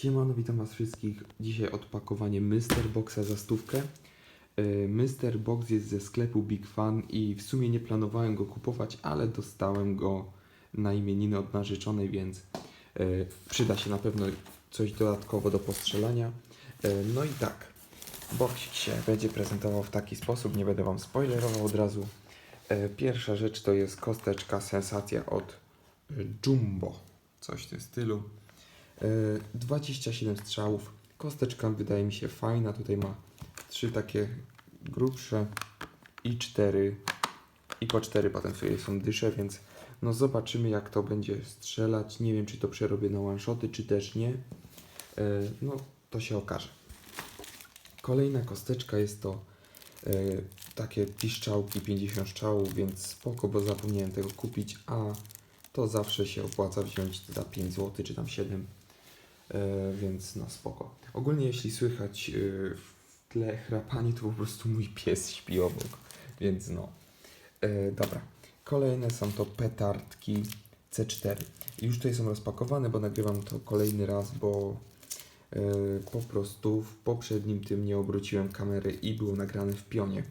Siemano, witam was wszystkich. Dzisiaj odpakowanie Mr. Boxa za stówkę. Yy, Mr. Box jest ze sklepu Big Fan i w sumie nie planowałem go kupować, ale dostałem go na imieniny od narzeczonej, więc yy, przyda się na pewno coś dodatkowo do postrzelania. Yy, No i tak, boksik się będzie prezentował w taki sposób, nie będę wam spoilerował od razu. Pierwsza rzecz to jest kosteczka Sensacja od Jumbo, coś w tym stylu. E, 27 strzałów. Kosteczka wydaje mi się fajna. Tutaj ma trzy takie grubsze i cztery i po cztery sobie są dysze, więc no zobaczymy jak to będzie strzelać. Nie wiem czy to przerobię na one-shoty, czy też nie. E, No to się okaże. Kolejna kosteczka jest to e, takie piszczałki 50 strzałów, więc spoko, bo zapomniałem tego kupić, a to zawsze się opłaca wziąć za 5 zł czy tam 7 E, więc no spoko. Ogólnie jeśli słychać e, w tle chrapanie, to po prostu mój pies śpi obok, więc no. E, dobra. Kolejne są to petardki C4. Już tutaj są rozpakowane, bo nagrywam to kolejny raz, bo e, po prostu w poprzednim tym nie obróciłem kamery i było nagrane w pionie.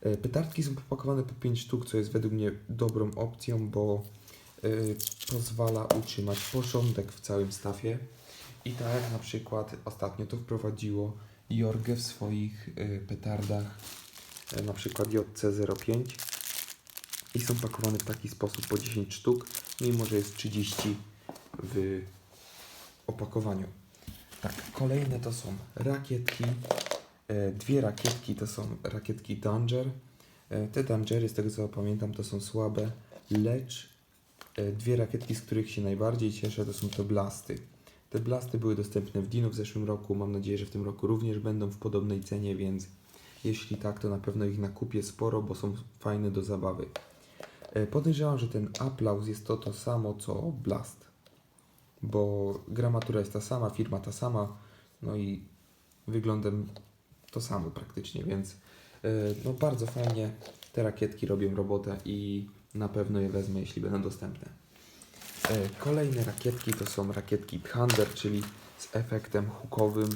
E, petardki są popakowane po 5 sztuk, co jest według mnie dobrą opcją, bo e, pozwala utrzymać porządek w całym stafie. I tak na przykład ostatnio to wprowadziło Jorge w swoich y, petardach, y, na przykład JC05 i są pakowane w taki sposób po 10 sztuk, mimo że jest 30 w opakowaniu. Tak, kolejne to są rakietki. E, Dwie rakietki to są rakietki Danger. Te Dangery, z tego co pamiętam, to są słabe, lecz dwie rakietki, z których się najbardziej cieszę, to są te blasty. Te blasty były dostępne w Dino w zeszłym roku. Mam nadzieję, że w tym roku również będą w podobnej cenie, więc jeśli tak, to na pewno ich nakupię sporo, bo są fajne do zabawy. E, Podejrzewam, że ten aplauz jest to to samo co Blast, bo gramatura jest ta sama, firma ta sama, no i wyglądem to samo praktycznie, więc e, no bardzo fajnie te rakietki robią robotę i na pewno je wezmę, jeśli będą dostępne. E, Kolejne rakietki to są rakietki Thunder, czyli z efektem hukowym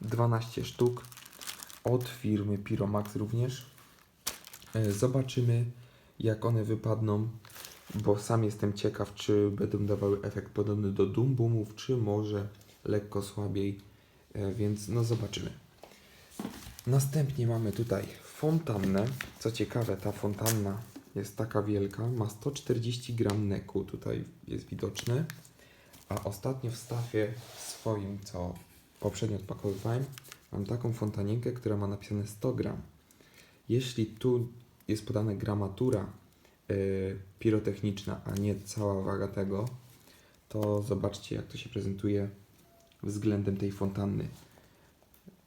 12 sztuk od firmy Pyromax również. E, Zobaczymy jak one wypadną, bo sam jestem ciekaw, czy będą dawały efekt podobny do Doom Boomów, czy może lekko słabiej, E, więc no zobaczymy. Następnie mamy tutaj fontannę. Co ciekawe, ta fontanna jest taka wielka, ma 140 gram neku, tutaj jest widoczne. A ostatnio w stafie swoim, co poprzednio odpakowywałem, mam taką fontanienkę, która ma napisane 100 gram. Jeśli tu jest podana gramatura yy, pirotechniczna, a nie cała waga tego, to zobaczcie jak to się prezentuje względem tej fontanny.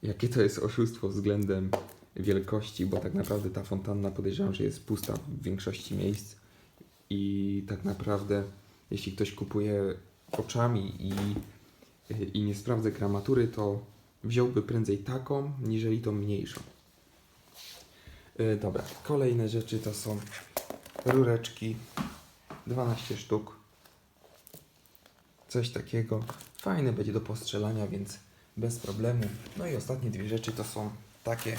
Jakie to jest oszustwo względem wielkości, bo tak naprawdę ta fontanna podejrzewam, że jest pusta w większości miejsc i tak naprawdę jeśli ktoś kupuje oczami i, i nie sprawdza gramatury, to wziąłby prędzej taką, niżeli tą mniejszą. Yy, dobra, kolejne rzeczy to są rureczki, 12 sztuk, coś takiego. Fajne będzie do postrzelania, więc bez problemu. No i ostatnie dwie rzeczy to są takie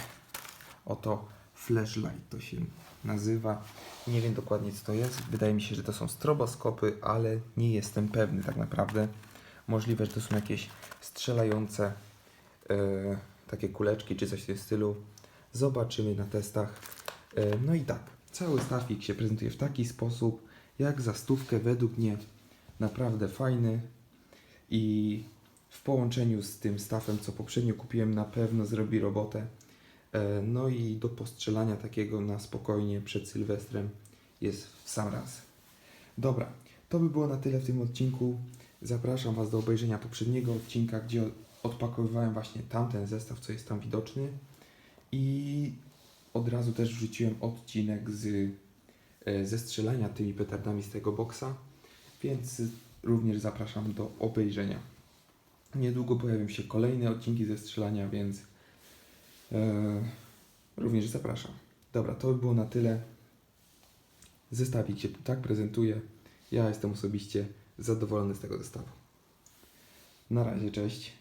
oto flashlight to się nazywa. Nie wiem dokładnie co to jest. Wydaje mi się, że to są stroboskopy, ale nie jestem pewny tak naprawdę. Możliwe, że to są jakieś strzelające e, takie kuleczki czy coś w tym stylu. Zobaczymy na testach. E, no i tak, cały stawik się prezentuje w taki sposób, jak za stówkę według mnie naprawdę fajny i w połączeniu z tym stafem, co poprzednio kupiłem, na pewno zrobi robotę. E, No i do postrzelania takiego na spokojnie przed Sylwestrem jest w sam raz. Dobra, to by było na tyle w tym odcinku. Zapraszam Was do obejrzenia poprzedniego odcinka, gdzie odpakowywałem właśnie tamten zestaw, co jest tam widoczny. I od razu też wrzuciłem odcinek z, e, ze strzelania tymi petardami z tego boksa, więc również zapraszam do obejrzenia. Niedługo pojawią się kolejne odcinki ze strzelania, więc również zapraszam. Dobra, to by było na tyle. Zestawik się tak prezentuje. Ja jestem osobiście zadowolony z tego zestawu. Na razie, cześć.